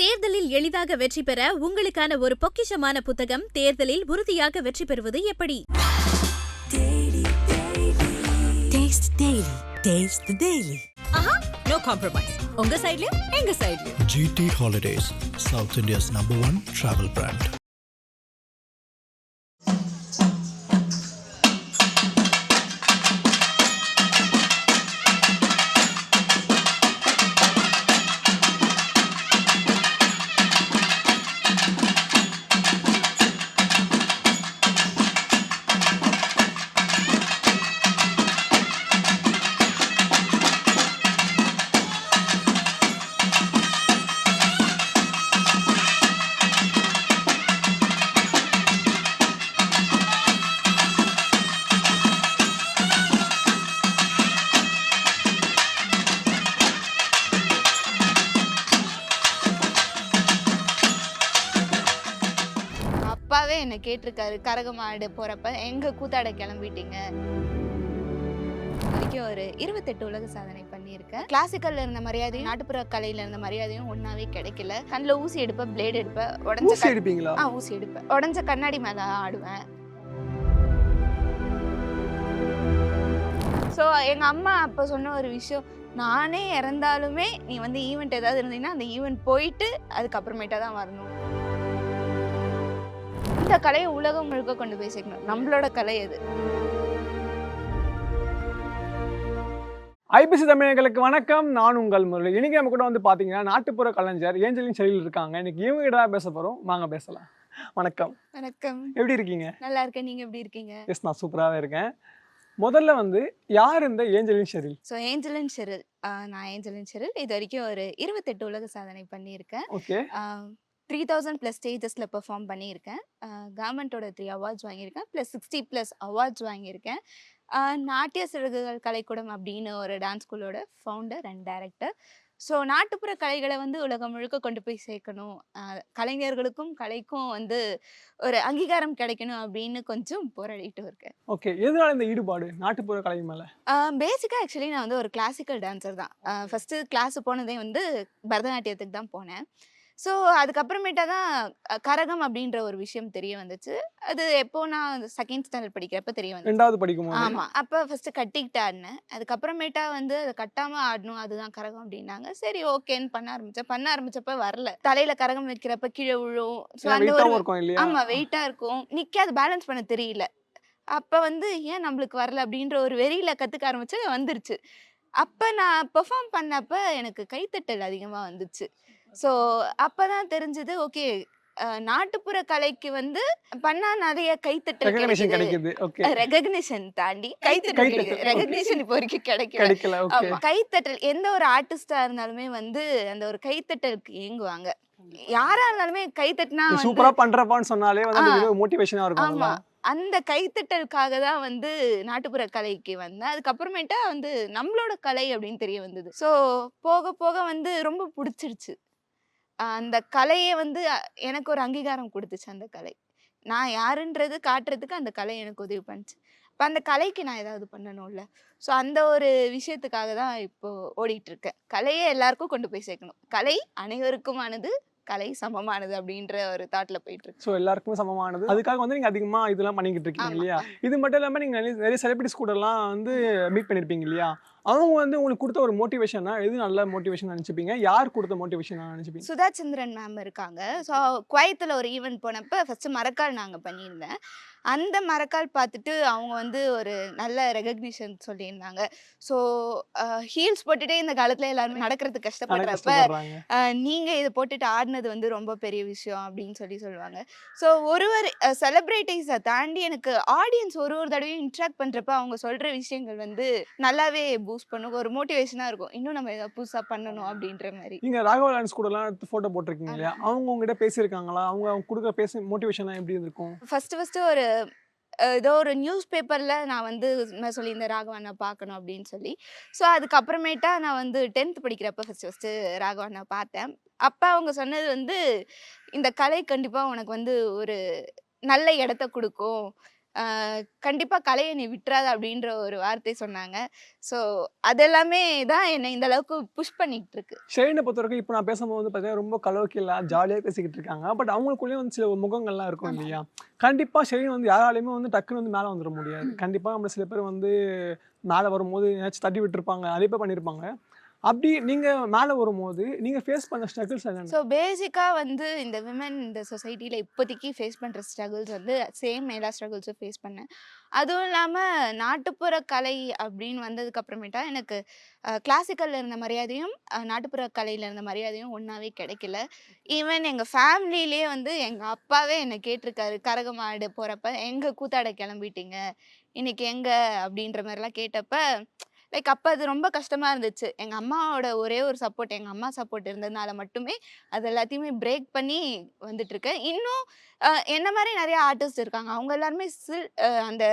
தேர்தலில் எளிதாக வெற்றி பெற உங்களுக்கான ஒரு பொக்கிஷமான புத்தகம் தேர்தலில் உறுதியாக வெற்றி பெறுவது எப்படி? Taste Daily. Taste the Daily. ஆஹா நோ காம்ப்ரமைஸ் உங்க சைடுலயும் எங்க சைடுலயும் கேட்டிருக்காரு கரகமாடு போறப்ப எங்க கூத்தாட கிளம்பிட்டீங்க? வரைக்கும் ஒரு இருபத்தெட்டு உலக சாதனை பண்ணியிருக்கேன் கிளாசிக்கல்ல இருந்த மரியாதையும் நாட்டுப்புற கலையில இருந்த மரியாதையும் ஒன்னாவே கிடைக்கல. கண்ணில் ஊசி எடுப்பேன் பிளேட் எடுப்பேன் உடஞ்ச எடுப்பீங்களா? ஆ ஊசி எடுப்பேன். உடஞ்ச கண்ணாடி மேல ஆடுவேன். ஸோ எங்க அம்மா அப்போ சொன்ன ஒரு விஷயம் நானே இறந்தாலுமே நீ வந்து ஈவெண்ட் ஏதாவது இருந்தீங்கன்னா அந்த ஈவெண்ட் போயிட்டு அதுக்கப்புறமேட்டா தான் வரணும். இந்த கலையை உலகம் முழுக்க கொண்டு போய் சேர்க்கணும். நம்மளோட கலை அது ஐபிசி தமிழர்களுக்கு வணக்கம். நான் உங்கள் முரளி. இன்னைக்கு நம்ம கூட வந்து பாத்தீங்கன்னா நாட்டுப்புற கலைஞர் ஏஞ்சலின் செடியில் இருக்காங்க. இன்னைக்கு இவங்க கிட்ட தான் பேச போறோம். வாங்க பேசலாம். வணக்கம். வணக்கம். எப்படி இருக்கீங்க? நல்லா இருக்கேன். நீங்க எப்படி இருக்கீங்க? எஸ் நான் சூப்பராகவே இருக்கேன். முதல்ல வந்து யார் இந்த Angeline Sheryl so Angeline Sheryl நான் ஏஞ்சலின் ஷெரில் இது வரைக்கும் ஒரு இருபத்தெட்டு உலக சாதனை பண்ணியிருக்கேன். ஓகே. த்ரீ தௌசண்ட் ப்ளஸ் ஸ்டேஜஸில் பெர்ஃபார்ம் பண்ணியிருக்கேன். கவர்மெண்ட்டோட த்ரீ அவார்ட்ஸ் வாங்கியிருக்கேன். ப்ளஸ் சிக்ஸ்டி ப்ளஸ் அவார்ட்ஸ் வாங்கியிருக்கேன். நாட்டிய சிறகுகள் கலைக்கூடம் அப்படின்னு ஒரு டான்ஸ் ஸ்கூலோட ஃபவுண்டர் அண்ட் டைரக்டர் ஸோ நாட்டுப்புற கலைகளை வந்து உலகம் முழுக்க கொண்டு போய் சேர்க்கணும். கலைஞர்களுக்கும் கலைக்கும் வந்து ஒரு அங்கீகாரம் கிடைக்கணும் அப்படின்னு கொஞ்சம் போராடிட்டு இருக்கேன். ஓகே எதனால இந்த ஈடுபாடு? நாட்டுப்புற கலை மேல? பேசிக்காக ஆக்சுவலி நான் வந்து ஒரு கிளாசிக்கல் டான்சர் தான். ஃபஸ்ட்டு கிளாஸ் போனதே வந்து பரதநாட்டியத்துக்கு தான் போனேன். ஸோ அதுக்கப்புறமேட்டா தான் கரகம் அப்படின்ற ஒரு விஷயம் தெரிய வந்துச்சு. அது எப்போ நான் செகண்ட் ஸ்டாண்டர்ட் படிக்கிறப்ப தெரிய வந்துச்சு. ரெண்டாவது படிக்கும் போது. ஆமா. அப்போ ஃபர்ஸ்ட் கட்டிக்கிட்டு ஆடினேன். அதுக்கப்புறமேட்டா வந்து அதை கட்டாம ஆடணும் அதுதான் கரகம் அப்படின்னாங்க. சரி ஓகேன்னு பண்ண ஆரம்பிச்சேன். பண்ண ஆரம்பிச்சப்ப வரல. தலையில கரகம் வைக்கிறப்ப கீழே விழும். ஸோ அந்த ஒரு இருக்கும் இல்லையா? ஆமா வெயிட்டா இருக்கும். நிக்காது பேலன்ஸ் பண்ண தெரியல. அப்ப வந்து ஏன் நம்மளுக்கு வரல அப்படின்ற ஒரு வெறியில கத்துக்க ஆரம்பிச்சு வந்துருச்சு. அப்ப நான் பெர்ஃபார்ம் பண்ணப்ப எனக்கு கைத்தட்டல் அதிகமா வந்துச்சு. ஸோ அப்பதான் தெரிஞ்சது ஓகே நாட்டுப்புற கலைக்கு வந்து பண்ணா நிறைய கைத்தட்டல் கிடைக்குது. ரெகக்னிஷன் தாண்டி கைத்தட்டல். ரெகக்னிஷன் இப்போ வரைக்கும் கிடைக்கல. கைத்தட்டல் எந்த ஒரு ஆர்டிஸ்டா இருந்தாலுமே வந்து அந்த ஒரு கைத்தட்டலுக்கு ஏங்குவாங்க. யாரா இருந்தாலுமே கைத்தட்டினா சூப்பரா பண்றப்பான்னு சொன்னாலே வந்து மோட்டிவேஷனா இருக்கும் ஆமா. அந்த கைத்தட்டலுக்காக தான் வந்து நாட்டுப்புற கலைக்கு வந்தேன். அதுக்கப்புறமேட்டா வந்து நம்மளோட கலை அப்படின்னு தெரிய வந்தது. ஸோ போக போக வந்து ரொம்ப பிடிச்சிருச்சு. அந்த கலையை வந்து எனக்கு ஒரு அங்கீகாரம் கொடுத்துச்சு அந்த கலை. நான் யாருன்றது காட்டுறதுக்கு அந்த கலை எனக்கு உதவி பண்ணுச்சு இப்போ அந்த கலைக்கு நான் ஏதாவது பண்ணணும்ல. ஸோ அந்த ஒரு விஷயத்துக்காக தான் இப்போ ஓடிட்டு இருக்கேன் கலையை எல்லாருக்கும் கொண்டு போய் சேர்க்கணும். கலை அனைவருக்குமானது கலை சமமானது அப்படின்ற ஒரு தாட்ல போயிட்டு இருக்கு ஸோ எல்லாருக்குமே சமமானது. அதுக்காக வந்து நீங்க அதிகமா இதெல்லாம் பண்ணிக்கிட்டு இருக்கீங்க. இல்லையா? இது மட்டும் இல்லாம நீங்க நிறைய நிறைய செலிபிரிட்டிஸ் கூட எல்லாம் வந்து மீட் பண்ணிருப்பீங்க இல்லையா? அவங்க வந்து உங்களுக்கு கொடுத்த ஒரு மோட்டிவேஷனா எது நல்ல மோட்டிவேஷன் நினைச்சுப்பீங்க? யார் கொடுத்த மோட்டிவேஷன் நினைச்சுப்பீங்க? சுதா சந்திரன் மேம் இருக்காங்க. ஸோ குவைத்தில் ஒரு ஈவெண்ட் போனப்போ ஃபஸ்ட்டு மரக்கால் நாங்கள் பண்ணியிருந்தேன். அந்த மரக்கால் பார்த்துட்டு அவங்க வந்து ஒரு நல்ல ரெகக்னிஷன் சொல்லியிருந்தாங்க. ஸோ ஹீல்ஸ் போட்டுட்டே இந்த காலத்தில் எல்லாருமே நடக்கிறதுக்கு கஷ்டப்படுறப்ப கஷ்டப்படுறாங்க. ஆஹ் நீங்க இதை போட்டுட்டு ஆடினது வந்து ரொம்ப பெரிய விஷயம் அப்படின்னு சொல்லி சொல்லுவாங்க. ஸோ ஒருவர் செலிப்ரிட்டிஸை தாண்டி எனக்கு ஆடியன்ஸ் ஒரு ஒரு தடவையும் இன்ட்ராக்ட் பண்றப்ப அவங்க சொல்ற விஷயங்கள் வந்து நல்லாவே பூஸ்ட் பண்ணும் ஒரு மோட்டிவேஷனா இருக்கும். இன்னும் நம்ம ஏதாவது புதுசா பண்ணணும் அப்படின்ற மாதிரி. நீங்க ராகவ லான்ஸ் கூட எல்லாம் போட்டோ போட்டிருக்கீங்க இல்லையா? அவங்க உங்ககிட்ட பேசியிருக்காங்களா? அவங்க அவங்க கொடுக்குற பேச மோட்டிவேஷன் எப்படி இருக்கும் ஃபர்ஸ்ட் ஃபர்ஸ்ட் ஒரு ஏதோ ஒரு நியூஸ் பேப்பரில் நான் வந்து நான் சொல்லியிருந்தேன் ராகவண்ணா பார்க்கணும் அப்படின்னு சொல்லி. ஸோ அதுக்கப்புறமேட்டா நான் வந்து டென்த் படிக்கிறப்ப ஃபஸ்ட்டு ஃபஸ்ட்டு ராகவண்ணா பார்த்தேன். அப்போ அவங்க சொன்னது வந்து இந்த கலை கண்டிப்பாக உனக்கு வந்து ஒரு நல்ல இடத்த கொடுக்கும். கண்டிப்பாக கலையை நீ விட்டுறாத அப்படின்ற ஒரு வார்த்தை சொன்னாங்க. ஸோ அதெல்லாமே தான் என்னை இந்த அளவுக்கு புஷ் பண்ணிட்டு இருக்கு ஷெயினை பொறுத்த வரைக்கும் இப்போ நான் பேசும்போது வந்து பார்த்தீங்கன்னா ரொம்ப கலோக்கியலா ஜாலியாக பேசிக்கிட்டு இருக்காங்க. பட் அவங்களுக்குள்ளேயும் வந்து சில முகங்கள்லாம் இருக்கும். இல்லையா? கண்டிப்பாக ஷெயின் வந்து யாராலையுமே வந்து டக்குன்னு வந்து மேலே வந்துட முடியாது. கண்டிப்பாக நம்ம சில பேர் வந்து மேலே வரும்போது ஏதாச்சும் தட்டி விட்டுருப்பாங்க அதே பண்ணியிருப்பாங்க அப்படி நீங்கள் மேலே வரும்போது நீங்கள் ஃபேஸ் பண்ண ஸ்ட்ரகிள்ஸ் என்ன ஸோ பேசிக்காக வந்து இந்த விமன் இந்த சொசைட்டியில் இப்போதைக்கு ஃபேஸ் பண்ணுற ஸ்ட்ரகிள்ஸ் வந்து சேம் எல்லா ஸ்ட்ரகிள்ஸும் ஃபேஸ் பண்ணேன். அதுவும் இல்லாமல் நாட்டுப்புற கலை அப்படின்னு வந்ததுக்கு அப்புறமேட்டா எனக்கு கிளாசிக்கலில் இருந்த மரியாதையும் நாட்டுப்புற கலையில் இருந்த மரியாதையும் ஒன்றாவே கிடைக்கல. ஈவன் எங்கள் ஃபேமிலியிலே வந்து எங்கள் அப்பாவே என்னை கேட்டிருக்காரு கரகமாடு போகிறப்ப எங்கே கூத்தாட கிளம்பிட்டீங்க? இன்னைக்கு எங்கே? அப்படின்ற மாதிரிலாம் கேட்டப்ப லைக் அப்போ அது ரொம்ப கஷ்டமாக இருந்துச்சு. எங்கள் அம்மாவோட ஒரே ஒரு சப்போர்ட் எங்கள் அம்மா சப்போர்ட் இருந்ததுனால மட்டுமே அது எல்லாத்தையுமே பிரேக் பண்ணி வந்துட்டுருக்கேன் இன்னும் என்ன மாதிரி நிறைய ஆர்டிஸ்ட் இருக்காங்க? அவங்க எல்லாருமே சில் அந்த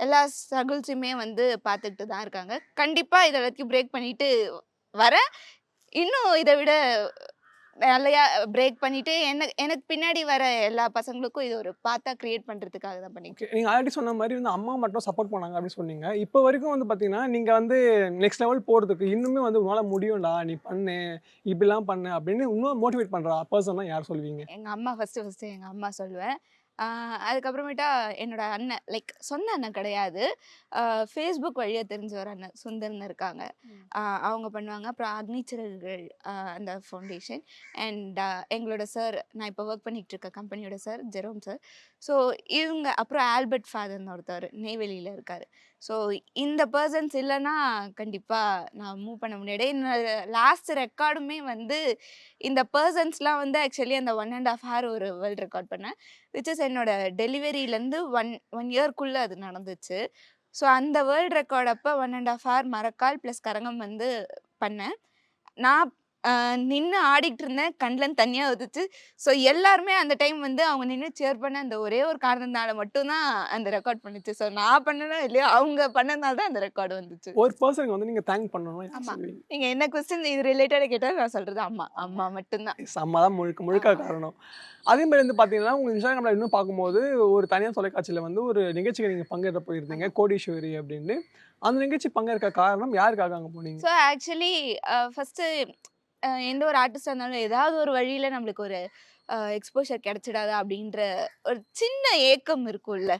எல்லா ஸ்ட்ரகிள்ஸுமே வந்து பார்த்துக்கிட்டு தான் இருக்காங்க. கண்டிப்பாக இதை எல்லாத்தையும் பிரேக் பண்ணிட்டு வரேன் இன்னும் இதை விட நிறையா பிரேக் பண்ணிட்டு எனக்கு எனக்கு பின்னாடி வர எல்லா பசங்களுக்கும் இது ஒரு பார்த்தா கிரியேட் பண்ணுறதுக்காக தான் பண்ணிட்டு நீங்கள் ஆல்ரெடி சொன்ன மாதிரி வந்து அம்மா மட்டும் சப்போர்ட் பண்ணாங்க அப்படின்னு சொன்னீங்க. இப்போ வரைக்கும் வந்து பார்த்தீங்கன்னா நீங்கள் வந்து நெக்ஸ்ட் லெவல் போகிறதுக்கு இன்னுமே வந்து உன்னால் முடியும்டா நீ பண்ணு இப்படிலாம் பண்ணு அப்படின்னு இன்னும் மோட்டிவேட் பண்ணுறா பர்சன்லாம் யார் சொல்லுவீங்க எங்கள் அம்மா ஃபஸ்ட்டு ஃபஸ்ட்டு எங்கள் அம்மா சொல்லுவேன். அதுக்கப்புறமேட்டா என்னோட அண்ணன் லைக் சொந்த அண்ணன் கிடையாது. ஃபேஸ்புக் வழியாக தெரிஞ்ச ஒரு அண்ணன் சுந்தர்னு இருக்காங்க. அவங்க பண்ணுவாங்க. அப்புறம் அக்னிச்சிறகுகள் அந்த ஃபவுண்டேஷன் அண்ட் எங்களோட சார் நான் இப்போ ஒர்க் பண்ணிகிட்டு இருக்க கம்பெனியோட சார் ஜெரோம் சார் ஸோ இவங்க அப்புறம் ஆல்பர்ட் ஃபாதர்னு ஒருத்தர் நெய்வேலியில் இருக்கார். ஸோ இந்த பர்சன்ஸ் இல்லைன்னா கண்டிப்பாக நான் மூவ் பண்ண முடியாது. என்னோட லாஸ்ட் ரெக்கார்டுமே வந்து இந்த பர்சன்ஸ்லாம் வந்து ஆக்சுவலி அந்த ஒன் அண்ட் ஆஃப் ஹவர் ஒரு வேர்ல்ட் ரெக்கார்ட் பண்ணேன். விச் இஸ் என்னோட டெலிவரியிலேருந்து ஒன் ஒன் இயர்க்குள்ளே அது நடந்துச்சு. ஸோ அந்த வேர்ல்ட் ரெக்கார்ட் அப்போ ஒன் அண்ட் ஆஃப் ஹவர் மரக்கால் ப்ளஸ் கரங்கம் வந்து பண்ணேன். நான் நின்று ஆடிக்கிட்டு இருந்தேன். கண்ணில் தனியாக வந்துச்சு ஸோ எல்லாருமே அந்த டைம் வந்து அவங்க நின்று சேர் பண்ண அந்த ஒரே ஒரு காரணத்தினால மட்டும்தான் அந்த ரெக்கார்ட் பண்ணுச்சு. ஸோ நான் பண்ணனோ இல்லையோ அவங்க பண்ணனால தான் அந்த ரெக்கார்டு வந்துச்சு. ஒரு பர்சனுக்கு வந்து நீங்கள் தேங்க் பண்ணணும் யார் ஆமா. சொல்லுவீங்க? நீங்கள் என்ன கொஸ்டின் இது ரிலேட்டடாக கேட்டால் நான் சொல்கிறது அம்மா. அம்மா மட்டும்தான் அம்மா தான் முழுக்க முழுக்க காரணம். அதே மாதிரி வந்து பார்த்தீங்கன்னா உங்கள் இன்ஸ்டாகிராமில் இன்னும் பார்க்கும்போது ஒரு தனியார் தொலைக்காட்சியில் வந்து ஒரு நிகழ்ச்சிக்கு நீங்கள் பங்கேற்ற போயிருந்தீங்க கோடீஸ்வரி அப்படின்னு. அந்த நிகழ்ச்சி பங்கேற்க காரணம் யாருக்காக அங்கே போனீங்க? ஸோ ஆக்சுவலி ஃபஸ்ட்டு எந்த ஒரு ஆர்டிஸ்டாக இருந்தாலும் ஏதாவது ஒரு வழியில் நம்மளுக்கு ஒரு எக்ஸ்போஷர் கிடைச்சிடாதா அப்படின்ற ஒரு சின்ன ஏக்கம் இருக்கும்ல.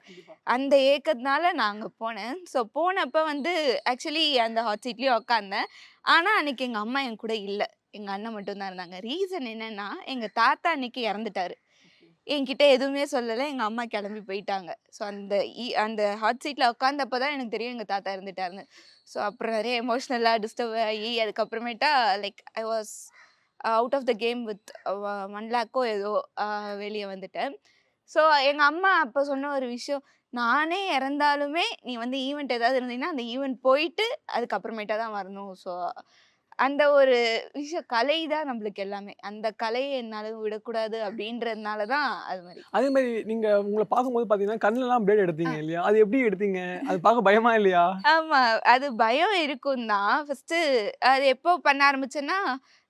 அந்த ஏக்கத்தினால நான் அங்கே போனேன். ஸோ போனப்போ வந்து ஆக்சுவலி அந்த ஹாட் சீட்லேயும் உக்காந்தேன். ஆனால் அன்னைக்கு எங்கள் அம்மா என் கூட இல்லை. எங்கள் அண்ணன் மட்டும்தான் இருந்தாங்க. ரீசன் என்னன்னா எங்கள் தாத்தா அன்னைக்கு இறந்துட்டாரு. என்கிட்ட எதுவுமே சொல்லலை. எங்கள் அம்மா கிளம்பி போயிட்டாங்க. ஸோ அந்த அந்த ஹாட் சீட்டில் உட்காந்தப்போ தான் எனக்கு தெரியும் எங்கள் தாத்தா இறந்துட்டாருன்னு. ஸோ அப்புறம் நிறைய எமோஷ்னலாக டிஸ்டர்ப் ஆகி அதுக்கப்புறமேட்டா like I was out of the game with one லேக்கோ ஏதோ வெளியே வந்துட்டேன். ஸோ எங்கள் அம்மா அப்போ சொன்ன ஒரு விஷயம் நானே இறந்தாலுமே நீ வந்து ஈவெண்ட் ஏதாவது இருந்தீங்கன்னா அந்த ஈவெண்ட் போயிட்டு அதுக்கப்புறமேட்டா தான் வரணும். ஸோ அந்த ஒரு விஷயம் கலை தான் நம்மளுக்கு எல்லாமே. அந்த கலையை என்னால் விடக்கூடாது அப்படின்றதுனால தான் அது மாதிரி. அதே மாதிரி நீங்கள் உங்களை பார்க்கும்போது பார்த்தீங்கன்னா கண்ணுலலாம் பிளேட் எடுத்தீங்க இல்லையா? அது எப்படி எடுத்தீங்க? அது பார்க்க பயமா இல்லையா? ஆமா. அது பயம் இருக்கும் தான். ஃபர்ஸ்ட் அது எப்போ பண்ண ஆரம்பிச்சேன்னா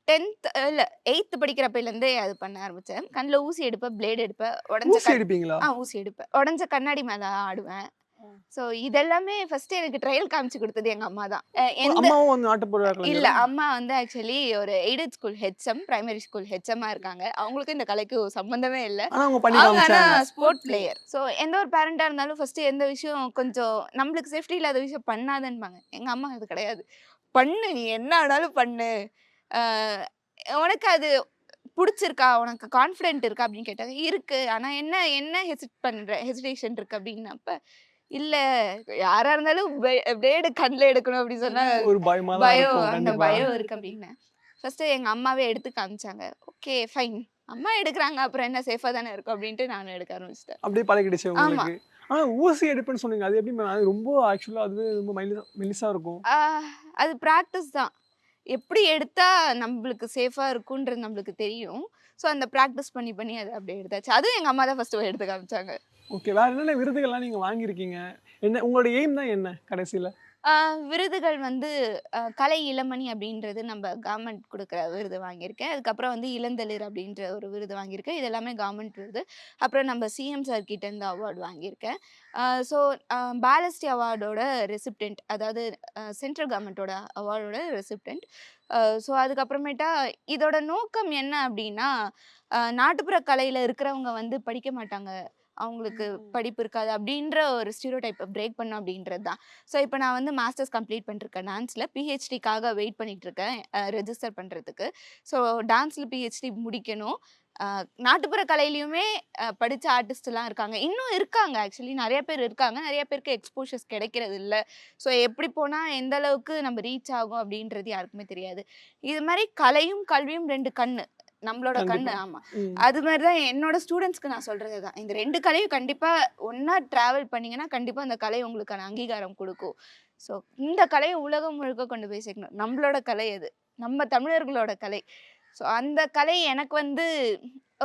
டென்த் இல்ல எயித்து படிக்கிறப்பையிலேருந்தே அது பண்ண ஆரம்பிச்சேன். கண்ணில் ஊசி எடுப்பேன் பிளேட் எடுப்பேன். உடஞ்ச ஊசி எடுப்பீங்களா? ஆ ஊசி எடுப்பேன். உடஞ்ச கண்ணாடி மேல ஆடுவேன். ஸோ இதெல்லாமே ஃபர்ஸ்ட் எனக்கு ட்ரையல் காமிச்சு கொடுத்தது எங்க அம்மா தான். இல்ல? அம்மா வந்து ஆக்சுவலி ஒரு aided school HM primary school ஹெச்எம்மா இருக்காங்க. அவங்களுக்கும் இந்த கலைக்கு சம்பந்தமே இல்லை. ஆனா அவங்க ஸ்போர்ட் பிளேயர் ஸோ எந்த ஒரு பேரண்டா இருந்தாலும் ஃபர்ஸ்ட் எந்த விஷயம் கொஞ்சம் நம்மளுக்கு சேஃப்டி இல்லாத விஷயம் பண்ணாதன்பாங்க. எங்க அம்மா அது கிடையாது. பண்ணு நீ என்ன ஆனாலும் பண்ணு. உனக்கு அது பிடிச்சிருக்கா? உனக்கு கான்ஃபிடென்ட் இருக்கா? அப்படின்னு கேட்டாங்க. இருக்கு. ஆனா என்ன என்ன ஹெசிட் பண்ற ஹெசிடேஷன் இருக்கு அப்படின்னப்ப இல்ல யாரா இருந்தாலும் பிளேடு கண்ணில் எடுக்கணும் அப்படின்னு சொன்னா ஒரு பயமா அந்த பயம் இருக்கு அப்படின்னு. ஃபர்ஸ்ட் எங்க அம்மாவே எடுத்து காமிச்சாங்க. ஓகே ஃபைன் அம்மா எடுக்கிறாங்க அப்புறம் என்ன சேஃபா தானே இருக்கும்? அப்படின்ட்டு நானும் எடுக்க ஆரம்பிச்சிட்டேன். அப்படியே பழகிடுச்சு உங்களுக்கு. ஆனா ஊசி எடுப்புன்னு சொன்னீங்க. அது எப்படி? அது ரொம்ப ஆக்சுவலா அது ரொம்ப மெலிசா இருக்கும். அது ப்ராக்டிஸ் தான். எப்படி எடுத்தா நம்மளுக்கு சேஃபா இருக்குன்றது நம்மளுக்கு தெரியும். ஸோ அந்த ப்ராக்டிஸ் பண்ணி பண்ணி அதை அப்படியே எடுத்தாச்சு. அதுவும் எங்க அம்மா தான் ஃபர்ஸ்ட் எடுத்து காமிச்சாங்க. ஓகே வேற என்னென்ன விருதுகள்லாம் நீங்க வாங்கியிருக்கீங்க? என்ன உங்களோட எய்ம் தான் என்ன கடைசியில? விருதுகள் வந்து கலை இளமணி அப்படின்றது நம்ம கவர்மெண்ட் கொடுக்குற விருது வாங்கியிருக்கேன். அதுக்கப்புறம் வந்து இளந்தளிர் அப்படின்ற ஒரு விருது வாங்கியிருக்கேன். இது எல்லாமே கவர்மெண்ட் விருது. அப்புறம் நம்ம சிஎம் சார் இருந்து அவார்டு வாங்கியிருக்கேன். ஸோ பாலஸ்டி அவார்டோட ரெசிப்டன்ட் அதாவது சென்ட்ரல் கவர்மெண்ட்டோட அவார்டோட ரெசிப்டெண்ட் ஸோ அதுக்கப்புறமேட்டா இதோட நோக்கம் என்ன அப்படின்னா நாட்டுப்புற கலையில் இருக்கிறவங்க வந்து படிக்க மாட்டாங்க. அவங்களுக்கு படிப்பு இருக்காது அப்படின்ற ஒரு ஸ்டீரியோ டைப்பை பிரேக் பண்ணும் அப்படின்றது தான். ஸோ இப்போ நான் வந்து மாஸ்டர்ஸ் கம்ப்ளீட் பண்ணிருக்கேன் டான்ஸில் பிஹெச்டிக்காக வெயிட் பண்ணிட்டு இருக்கேன் ரெஜிஸ்டர் பண்ணுறதுக்கு ஸோ டான்ஸில் பிஹெச்டி முடிக்கணும். நாட்டுப்புற கலையிலையுமே படிச்ச ஆர்டிஸ்ட்லாம் இருக்காங்க. இன்னும் இருக்காங்க ஆக்சுவலி நிறைய பேர் இருக்காங்க. நிறைய பேருக்கு எக்ஸ்போஷர்ஸ் கிடைக்கிறது இல்லை. ஸோ எப்படி போனால் எந்த அளவுக்கு நம்ம ரீச் ஆகும் அப்படின்றது யாருக்குமே தெரியாது. இது மாதிரி கலையும் கல்வியும் ரெண்டு கண்ணு. நம்மளோட கண்ணு. ஆமா. அது மாதிரி தான் என்னோட ஸ்டூடெண்ட்ஸ்க்கு நான் சொல்றது தான். இந்த ரெண்டு கலையும் கண்டிப்பா ஒண்ணா டிராவல் பண்ணீங்கன்னா கண்டிப்பா அந்த கலை உங்களுக்கான அங்கீகாரம் கொடுக்கும். ஸோ இந்த கலையை உலகம் முழுக்க கொண்டு போய் சேர்க்கணும். நம்மளோட கலை அது. நம்ம தமிழர்களோட கலை. ஸோ அந்த கலை எனக்கு வந்து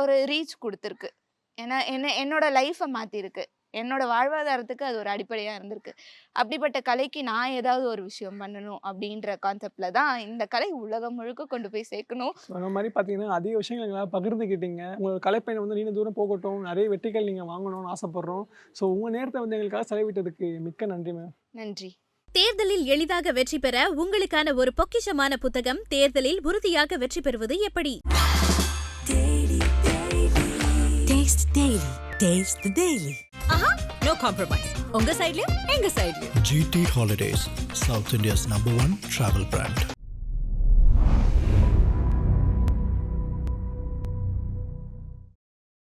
ஒரு ரீச் கொடுத்துருக்கு. ஏன்னா என்ன என்னோட லைஃப்பை மாற்றிருக்கு என்னோட வாழ்வாதாரத்துக்கு அது ஒரு அடிப்படையாக இருந்திருக்கு. அப்படிப்பட்ட கலைக்கு நான் ஏதாவது ஒரு விஷயம் பண்ணணும் அப்படின்ற கான்செப்டில் தான் இந்த கலை உலகம் முழுக்க கொண்டு போய் சேர்க்கணும். சொன்ன மாதிரி பார்த்தீங்கன்னா அதிக விஷயங்கள் எங்களால் பகிர்ந்துக்கிட்டீங்க உங்களோட கலைப்பயணம் வந்து நீண்ட தூரம் போகட்டும். நிறைய வெற்றிகள் நீங்கள் வாங்கணும்னு ஆசைப்படுறோம். ஸோ உங்கள் நேரத்தை வந்து எங்களுக்காக செலவிட்டதுக்கு மிக்க நன்றி மேம் நன்றி. தேர்தலில் எளிதாக வெற்றி பெற உங்களுக்கான ஒரு பொக்கிஷமான புத்தகம் தேர்தலில் உறுதியாக வெற்றி பெறுவது எப்படி? Taste the Daily. Taste the Daily. ஆஹா நோ காம்ப்ரமைஸ் உங்க சைடுலயும் எங்க சைடுலயும் GT Holidays, South India's number one travel brand.